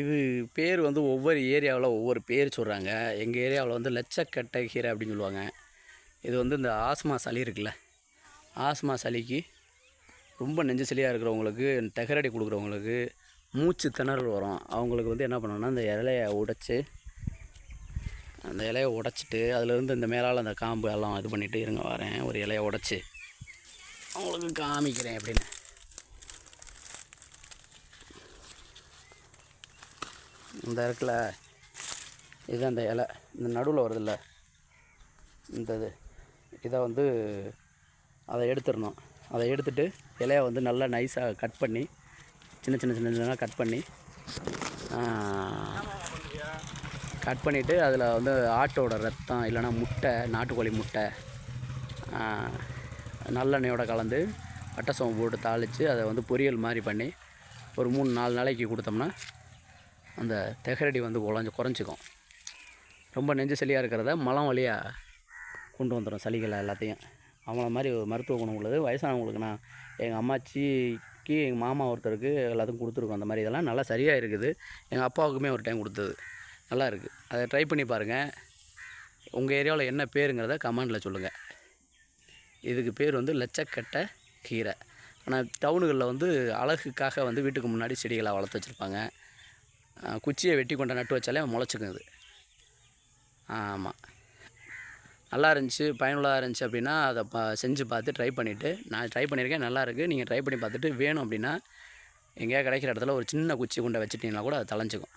இது பேர் வந்து ஒவ்வொரு ஏரியாவில் ஒவ்வொரு பேர் சொல்கிறாங்க. எங்கள் ஏரியாவில் வந்து லட்சக்கட்டை கீரை அப்படின்னு சொல்லுவாங்க. இது வந்து இந்த ஆஸ்மா சளி இருக்குல்ல ஆஸ்மா சளிக்கு ரொம்ப நெஞ்சு சளியாக இருக்கிறவங்களுக்கு டெகரடி கொடுக்குறவங்களுக்கு மூச்சு திணறல் வரும். அவங்களுக்கு வந்து என்ன பண்ணணும்னா இந்த இலையை உடைச்சி அந்த இலையை உடைச்சிட்டு அதுலேருந்து இந்த மேலால் அந்த காம்பு எல்லாம் இது பண்ணிவிட்டு இருங்க வரேன் ஒரு இலையை உடைச்சி அவங்களுக்கு காமிக்கிறேன் அப்படின்னு. இந்த இருக்குல்ல இது அந்த இலை. இந்த நடுவில் வருதுல்ல. இந்த இது. இதை வந்து அதை எடுத்துடணும். அதை எடுத்துட்டு இலையை வந்து நல்லா நைஸாக கட் பண்ணி சின்ன சின்ன சின்ன சின்ன கட் பண்ணி கட் பண்ணிவிட்டு அதில் வந்து ஆட்டோட ரத்தம் இல்லைன்னா முட்டை நாட்டுக்கோழி முட்டை நல்லெண்ணெயோடு நல்லெண்ணெயோட கலந்து பட்டை சோம்பு போட்டு தாளித்து அதை வந்து பொரியல் மாதிரி பண்ணி ஒரு மூணு நாலு நாளைக்கு கொடுத்தோம்னா அந்த தெகரடி வந்து குழஞ்சி குறைஞ்சிக்கும். ரொம்ப நெஞ்சு சளியாக இருக்கிறத மலம் வழியாக கொண்டு வந்துடும் சளிகளை எல்லாத்தையும். அவங்கள மாதிரி ஒரு மருத்துவ குணம் உள்ளது. வயசானவங்களுக்கு நான் எங்கள் அம்மாச்சிக்கு எங்கள் மாமா ஒருத்தருக்கு எல்லாத்துக்கும் கொடுத்துருக்கோம். அந்த மாதிரி இதெல்லாம் நல்லா சரியாக இருக்குது. எங்கள் அப்பாவுக்குமே ஒரு டைம் கொடுத்தது. நல்லா இருக்குது அதை ட்ரை பண்ணி பாருங்கள் உங்கள் ஏரியாவில் என்ன பேருங்கிறத கமெண்டில் சொல்லுங்கள் இதுக்கு பேர் வந்து லட்சக்கட்டை கீரை. ஆனால் டவுனுகளில் வந்து அழகுக்காக வந்து வீட்டுக்கு முன்னாடி செடிகளை வளர்த்து வச்சுருப்பாங்க. குச்சியை வெட்டி கொண்ட நட்டு வச்சாலே முளைச்சிக்கும் இது. ஆமாம் நல்லா இருந்துச்சு பயனுள்ளதாக இருந்துச்சு அப்படின்னா அதை ப செஞ்சு பார்த்து ட்ரை பண்ணிவிட்டு நான் ட்ரை பண்ணியிருக்கேன் நல்லா இருக்குது நீங்கள் ட்ரை பண்ணி பார்த்துட்டு வேணும் அப்படின்னா எங்கேயா கிடைக்கிற இடத்துல ஒரு சின்ன குச்சி கொண்ட வச்சுட்டிங்கன்னா கூட அது தளைஞ்சிக்கும்.